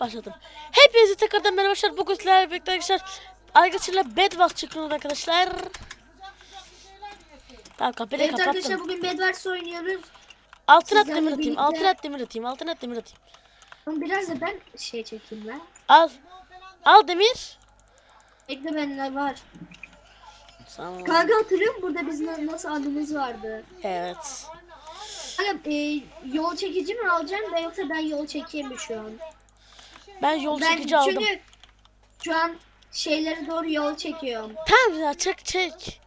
Başladım. Hepinize tekrardan merhaba arkadaşlar. Bugün sizlerle birlikte arkadaşlar. Arkadaşlarla Bedwars çıkıyoruz arkadaşlar. Tamam kapıyı Evet kapattım. arkadaşlar bugün Bedwars oynuyoruz. Altın at demir atayım. Altın at demir atayım. Altın at demir atayım. Biraz da ben şey çekeyim ben. Al. Al demir. Bekle bende var. Tamam. Kanka hatırlıyor musun burada bizim nasıl adımız vardı? Evet. Kanka e, yol çekici mi alacağım ben yoksa ben yol çekeyim mi şu an? Ben yol Ben çekici aldım. çünkü şu an şeylere doğru yol çekiyorum. Tamam ya çek çek.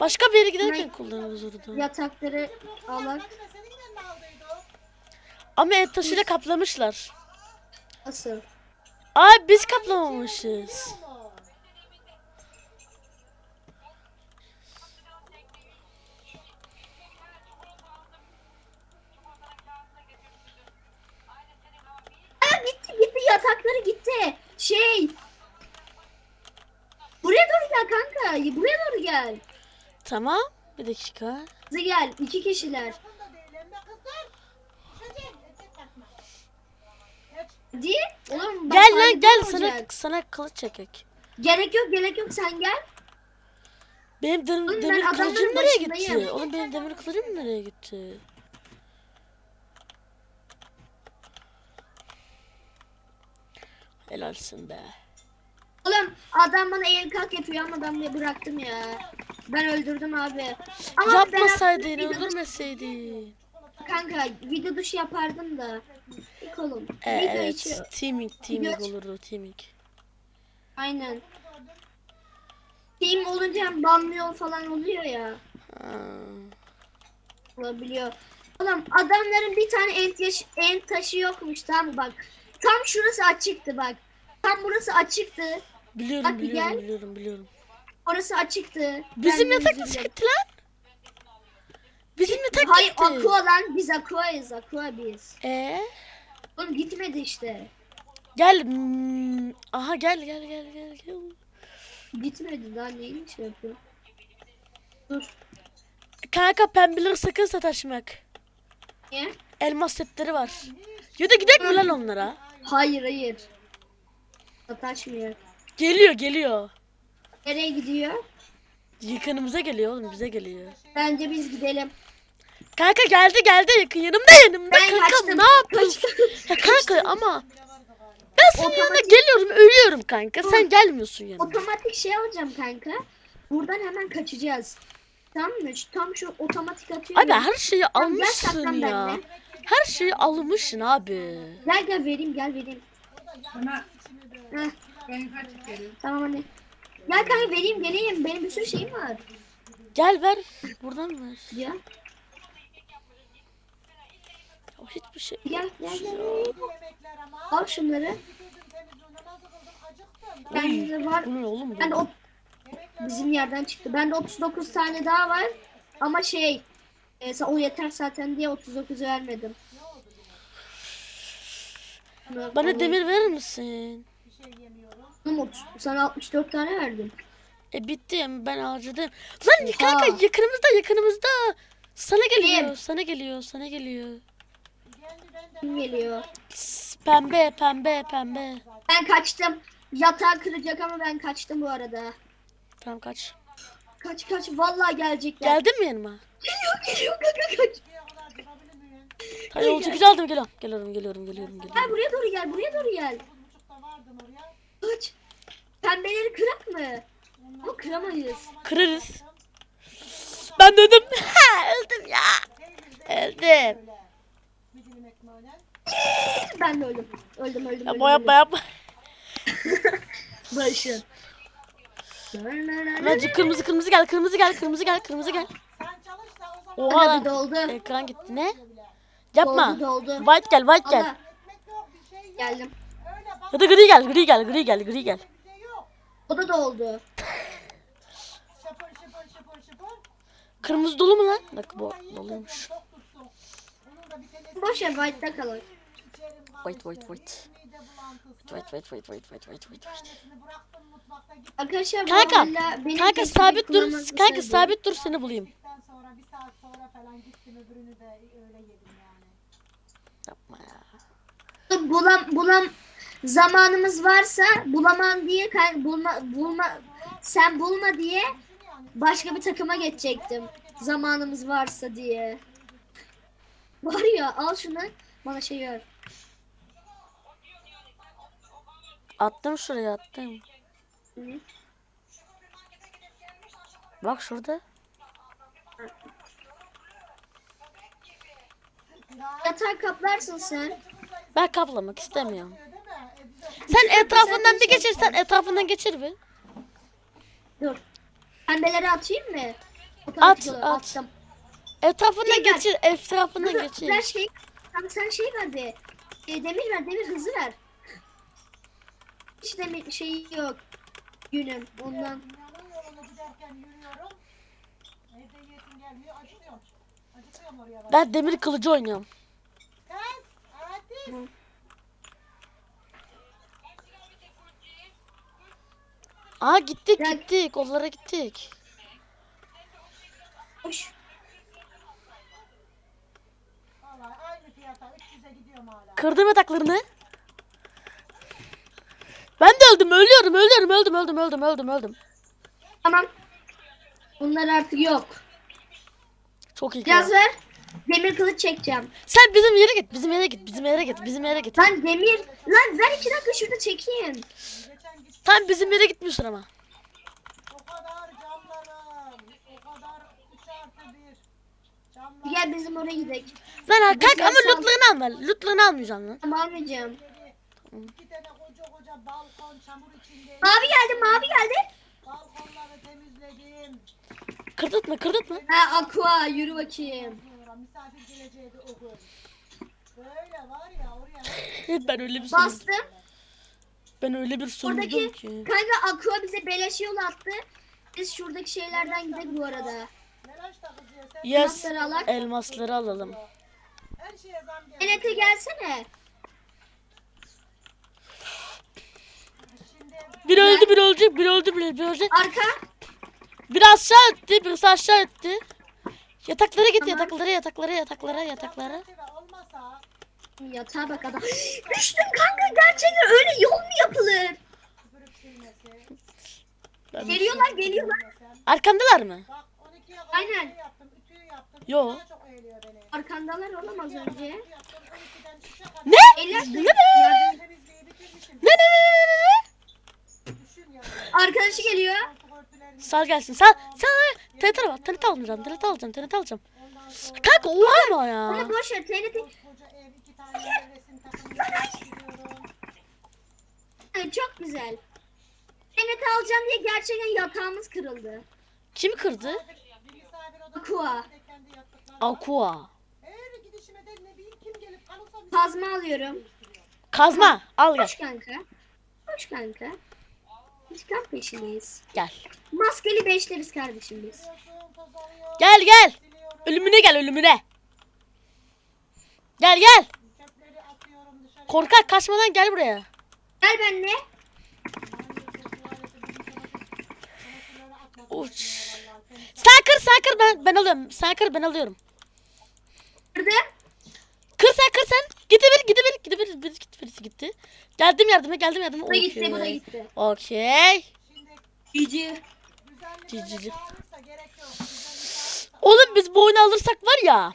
Başka bir yere giderken kullanırız orada. Yatakları alak. Ama et taşıyla kaplamışlar. Nasıl? Ay biz kaplamamışız. Aa, gitti gitti yatakları gitti. Şey. Buraya doğru gel kanka. Buraya doğru gel. Tamam. Bir dakika. Hızlı gel. iki kişiler. Hadi. Oğlum Gel lan gel olacak. sana sana kılıç çekek. Gerek yok gerek yok sen gel. Benim dem- Oğlum demir kılıcım nereye gitti? Oğlum benim demir kılıcım nereye gitti? Helalsin be. Oğlum adam bana el kalk yapıyor ama ben de bıraktım ya. Ben öldürdüm abi. Ama Yapmasaydın, ben öldürmeseydin. Kanka video dışı yapardım da. İlk oğlum. Ee, video evet, içi. teaming, teaming Video- olurdu, teaming. Aynen. Team olunca hem banlıyor falan oluyor ya. Ha. Olabiliyor. Oğlum adamların bir tane ent, yaş ent taşı yokmuş tamam mı bak. Tam şurası açıktı bak. Tam burası açıktı. Biliyorum, Bak, biliyorum, gel. biliyorum, biliyorum. Orası açıktı. Bizim yatak nasıl gitti lan? Bizim yatak Hayır gitti. aqua lan biz aquayız aqua biz. Ee? Oğlum gitmedi işte. Gel. hmm, Aha gel gel gel gel gel. Gitmedi daha neyin şey yapıyor. Dur. Kanka pembeleri sakın sataşmak. Niye? Elmas setleri var. Ya da gidelim mi lan onlara? Hayır hayır. Sataşmıyor. Geliyor geliyor. Nereye gidiyor? Yakınımıza geliyor oğlum bize geliyor. Bence biz gidelim. Kanka geldi geldi yakın yanımda yanımda Ben kanka kaçtım. ne yapıyorsun? Ya kanka ama ben senin yanına Otomatik- geliyorum ölüyorum kanka sen gelmiyorsun yanıma. Otomatik şey alacağım kanka. Buradan hemen kaçacağız. Tamam mı? Tam şu otomatik atıyor. Abi her şeyi almışsın ya. benimle. Her şeyi almışsın abi. Gel gel vereyim gel vereyim. Bana Heh, ben kaç tamam hadi. Gel kanka vereyim geleyim. Benim bir sürü şeyim var. Gel ver. Buradan ver. Ya Ya hiçbir şey. gel gel gel. Al şunları. Uy, Bende var. bu ne oğlum bu? Ben de o bizim yerden çıktı. Bende 39 tane daha var. Ama şey e, o yeter zaten diye 39 vermedim. Bana demir verir misin? Oğlum, 30 Sana 64 tane verdim. E bitti ya ben harcadım. Lan kanka Oha. yakınımızda yakınımızda. Sana geliyor, Kim? sana geliyor, sana geliyor. Kim geliyor? Pembe, pembe, pembe. Ben kaçtım. Yatağı kıracak ama ben kaçtım bu arada. Tamam kaç. Kaç kaç vallahi gelecekler. Geldin mi yanıma? Geliyor geliyor kanka kaç. Hayır yolcu güzel aldım geliyorum. Geliyorum, geliyorum, geliyorum, Gel geliyorum. buraya doğru gel buraya doğru gel. Kaç. Pembeleri kırak mı? Ama kıramayız. Kırarız. Ben döndüm. öldüm ya. Öldüm. Ben de öldüm. Öldüm öldüm. Yapma yapma yapma. Barışın. Hadi kırmızı kırmızı gel, kırmızı gel, kırmızı gel, kırmızı gel. Oha lan. doldu. Ekran gitti ne? Yapma. Doldu doldu. White gel, white gel. Geldim. Ya da gri gel, gri gel, gri gel, gri gel. O da doldu. Kırmızı dolu mu lan? Bak bu doluymuş. Boş ver white'da kalır. Wait, wait, wait. Wait, wait, wait, wait, wait, wait, wait. Arkadaşlar Kanka, kanka tek sabit dur. Kanka istediğim- sabit dur seni bulayım. sonra bir saat sonra falan gittim öbürünü de öyle yedim yani. Yapma ya. Bulam bulam zamanımız varsa bulamam diye bulma bulma sen bulma diye başka bir takıma geçecektim. Zamanımız varsa diye. Var ya al şunu bana şey ver. Attım şuraya attım. Hı. Bak şurada. Yatağı kaplarsın sen. Ben kaplamak istemiyorum. Sen etrafından bir Sen- geçirsen etrafından geçir bir. Dur. Pembeleri atayım mı? At, olarak at. Attım. Etrafından Şey ver. geçir, etrafından Dur, geçir. Ver şey. Tamam sen şey ver be. E, demir ver, demir hızı ver. Hiç demir şeyi yok. Günüm ondan. dünyanın yolunu giderken yürüyorum. Evde yetim gelmiyor. Acıkıyorum. Acıkıyorum oraya bak. Ben demir kılıcı oynuyorum. Kız. Hadi. Aa gittik Ya- gittik. Onlara gittik. Hoş. Vallahi aynı fiyata 300'e gidiyorum hala. Kırdım yataklarını. Ben de öldüm, ölüyorum, ölüyorum, öldüm, öldüm, öldüm, öldüm, öldüm. Tamam. Bunlar artık yok. Çok iyi. Biraz ver. Demir kılıç çekeceğim. Sen bizim yere git, bizim yere git, bizim yere git, bizim yere git. Lan demir. Lan ver iki dakika şurada çekeyim. Tam bizim yere gitmiyorsun ama. o kadar camlarım. O kadar 3 artı 1. Camlar. Gel bizim oraya gidelim. Lan ha, kalk ama Mesela- lootlarını alma. Lootlarını almayacaksın lan. Tamam almayacağım. İki tane koca koca balkon çamur içinde. Mavi geldi mavi geldi. Balkonları temizledim. Kırdırtma, kırdırtma. Ha aqua yürü bakayım. Diyorum, misafir geleceğiydi o gün. Böyle var ya oraya Ben öyle bir sömürdüm. Bastım. Ben öyle bir sömürdüm Buradaki ki. kanka aqua bize beleş yol attı. Biz şuradaki şeylerden gidelim bu arada. Da. Sen Yes. Elmasları alak. Elmasları alalım. her şeye zam geldi. Enete gelsene. Şimdi Bir öldü, bir ölecek, bir öldü, bir, bir ölecek. Arka. Bir aşağı etti, birisi aşağı etti. Yataklara git, yataklara, yataklara, yataklara, yataklara. Yatağa bak adam. Düştüm kanka gerçekten öyle yol mu yapılır? Ben- Geliyorlar geliyorlar. Desem. Arkandalar mı? Bak 12'ye kadar Aynen. şey yaptım. Ütüyü yaptım. Yo. Arkandalar olamaz önce. Ütü yaptım. 12'den 3'e kadar Ne? Eller Ne ne? yardım-. Ne ne ne ne ne ne? Arkadaşı geliyor. Sal gelsin, sal, sal. TNT var, TNT alacağım, TNT alacağım, TNT alacağım. Kanka oha ama ya. Ama boş ver TNT. Çok güzel. TNT alacağım diye gerçekten yatağımız kırıldı. Kim kırdı? Bir misafir Aqua. bir de kendi yaptıkları. Aqua. Her gidişime de ne bileyim kim gelip kalırsa bir Kazma alıyorum. Kazma, al gel. Hoş kanka. Hoş kanka. Biz kamp peşindeyiz. Gel. Maskeli beşleriz kardeşim biz. Gel gel. siliyorum, Ölümüne gel, ölümüne. Gel gel. Korkak kaçmadan gel buraya. Gel benimle. Uç. Sen kır, sen kır ben ben alıyorum. Sen kır ben alıyorum. Kırdım. Kır sen kır sen. Gidiver gidiver gidiver. Birisi gitti birisi gitti. Geldim yardıma geldim yardıma. Bu da gitti bu da gitti. Okey. Cici. Cici. Oğlum biz bu oyunu alırsak var ya.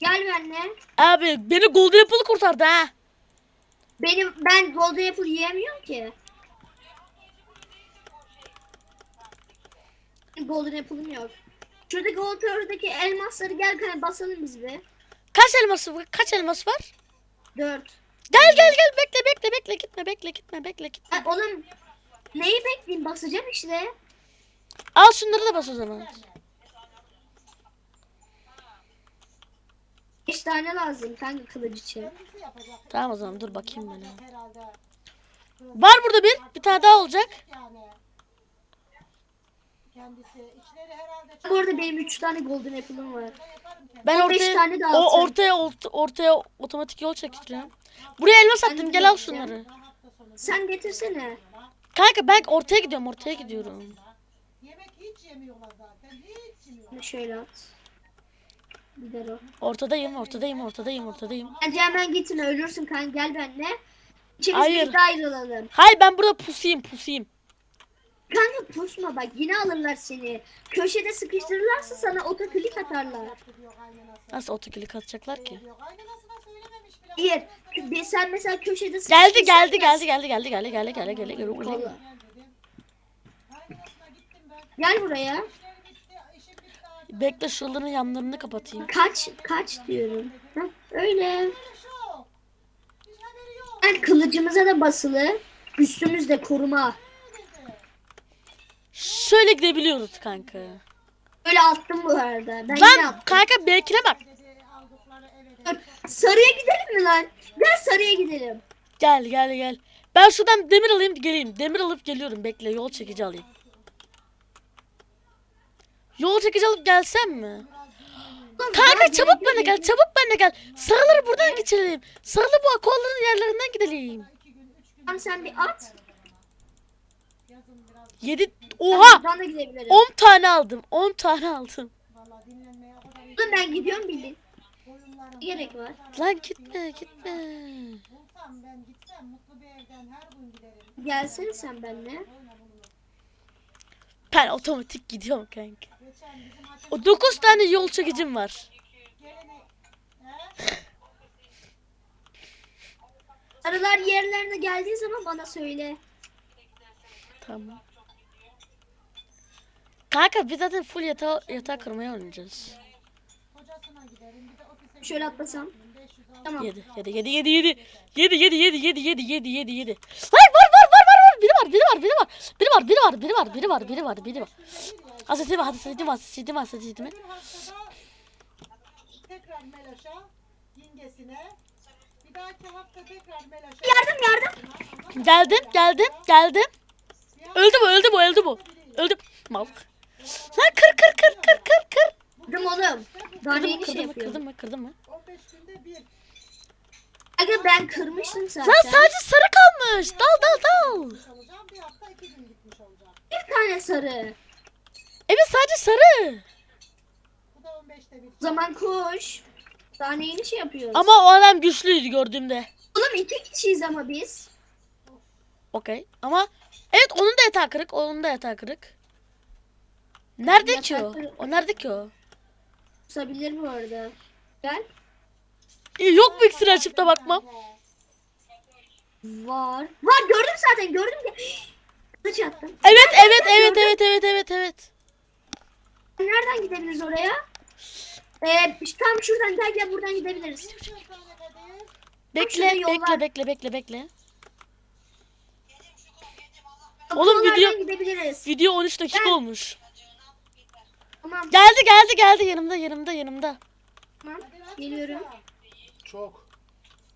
Gel benimle. Abi beni Golden Apple kurtardı ha. Benim ben Golden Apple yiyemiyorum ki. Golden Apple'ım yok. Şuradaki Golden'daki elmasları gel kanka basalım biz bir. Kaç elması var? Kaç elmas var? Dört. Gel gel gel bekle bekle bekle gitme bekle gitme bekle gitme. Ay, oğlum neyi bekleyeyim basacağım işte. Al şunları da bas o zaman. Beş tane lazım kanka kılıç için. Yapacak. Tamam o zaman dur bakayım ben. Var burada bir. Bir tane daha olacak. Yani. Kendisi. İçleri herhalde çok Bu arada benim üç tane Golden Apple'ım var. Ben 15 ortaya tane daha o alacağım. ortaya ort- ortaya otomatik yol çekeceğim. Buraya elmas attım. Gel al şunları. Sen getirsene. Kanka ben ortaya gidiyorum. Ortaya gidiyorum. Yemek hiç yemiyorlar zaten. Hiç yemiyorlar. Bunu şöyle at. Gider o. Ortadayım, ortadayım, ortadayım, ortadayım. Bence hemen gitme ölürsün kanka gel benimle. İkimiz Hayır. birlikte ayrılalım. Hayır ben burada pusayım, pusayım. Kanka pusma bak yine alırlar seni. Köşede sıkıştırırlarsa sana otoklik atarlar. Nasıl otoklik atacaklar ki? Hayır. Bir- Sen mesela köşede Geldi, geldi, geldi, geldi, geldi, geldi, geldi, geldi, geldi, geldi. Gel buraya. Bekle şuraların yanlarını kapatayım. Kaç kaç diyorum. Heh, öyle. Böyle. Yani kılıcımıza da basılı. Üstümüzde koruma. Şöyle gidebiliyoruz kanka. Öyle attım bu arada. Ben yine Lan attım. kanka bekle bak. Sarıya gidelim mi lan? Gel sarıya gidelim. Gel gel gel. Ben şuradan demir alayım geleyim. Demir alıp geliyorum. Bekle yol çekici alayım. Yol çekici alıp gelsem mi? Kanka çabuk bana gel, çabuk bana gel. Sarılır buradan geçelim. Sarılı bu akolların yerlerinden gidelim. Tamam sen bir at. Yedi, oha! Ben tane aldım, 10 tane aldım. Oğlum ben gidiyorum bilin. Gerek var. Lan gitme, gitme. Gelsene sen benimle. Ben otomatik gidiyorum kanka. O 9 tane yol çekicim var. Arılar yerlerine geldiği zaman bana söyle. Tamam. Kanka biz zaten full yatağı, yatak kırmaya oynayacağız. Şöyle atlasam. Tamam. Yedi, yedi, yedi, yedi, yedi. Yedi, yedi, yedi, yedi, yedi, yedi, yedi, yedi. Hayır var var var var var. Biri var, biri var, biri var biri var biri var biri var biri var biri var biri var Hasretimi hasretimi hasretimi hasretimi Öbür haftada tekrar Meloş'a, yengesine. Bir dahaki hafta tekrar Meloş'a. Yardım yardım. Geldim geldim geldim Öldü bu öldü bu öldü bu Öldü Mal Lan kır kır kır kır kır kır Kırdım oğlum. Daha yeni mı şey kırdın mı yapıyorum. kırdın mı kırdın mı 15 günde bir. Aga ben kırmıştım zaten. Lan sadece sarı kalmış dal dal dal Gitmiş olacağım. Bir hafta iki gün gitmiş olacağım. Bir tane sarı. Evet sadece sarı Bu da 15'te bir. O zaman koş. Daha yeni şey yapıyoruz. Ama o adam güçlüydü gördüğümde Oğlum iki kişiyiz ama biz. Okey ama Evet onun da yatağı kırık onun da yatağı kırık Nerede ki o? Yatak kırık. O nerede ki o? Tutabilir bu arada. Gel. İyi, Yok mu iksiri açıp da bakmam? Var. Var gördüm zaten gördüm. Kılıç attım. Evet evet evet evet evet evet evet. Nereden gidebiliriz oraya? Ee, tam şuradan gel gel buradan gidebiliriz. Bekle bekle bekle bekle bekle. Oğlum, video- gidebiliriz. Video 13 dakika Ben- olmuş. Tamam Geldi geldi geldi yanımda yanımda yanımda. tamam. Geliyorum. Çok.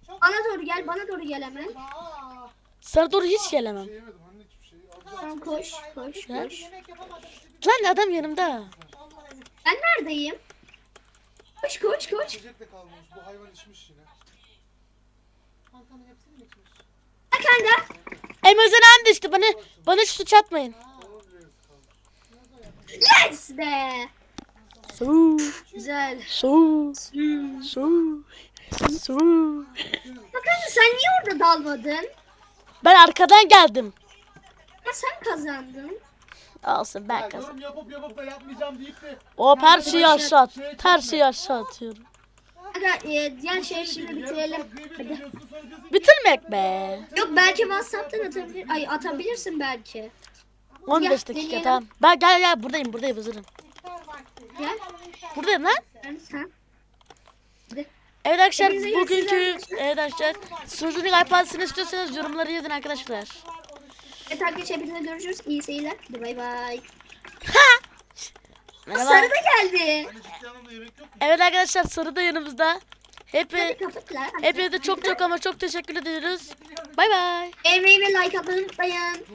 Bana doğru gel bana doğru gel hemen. Aa, Sana doğru hiç gelemem. Tamam koş koş koş. Lan adam yanımda. Ben neredeyim? Koş koş koş. İçecek de kalmamış. Bu hayvan içmiş yine. Kankanın hepsini mi içmiş? Ha kanka. Emre'den andı işte bana bana suç atmayın. Yes be. Su Güzel. su su su. Bakın sen niye orada dalmadın? Ben arkadan geldim. Ha sen kazandın. Olsun ben Ya, kazandım. yorum yapıp yapıp da yapmayacağım deyip de. Hop her şeyi aşağı at. Şey Her şeyi aşağı atıyorum. Aga e, diğer şeyi şimdi bitirelim. Hadi. Bitirmek be. Yok belki WhatsApp'tan atabilir. Ay atabilirsin belki. 15 dakika deneyelim. tamam. Ben gel gel buradayım buradayım hazırım. Gel. Buradayım lan. Ben sen. Evet arkadaşlar bugünkü evet arkadaşlar Suzu'nun iPad'sini istiyorsanız yorumları yazın arkadaşlar. Evet arkadaşlar hepinize görüşürüz. İyi seyirler. Hadi bay bay. Merhaba. Sarı da geldi. Mu? Evet arkadaşlar Sarı da yanımızda. Hep hepinize çok çok ama çok teşekkür ediyoruz. Bay bay. Beğenmeyi ve like atmayı unutmayın.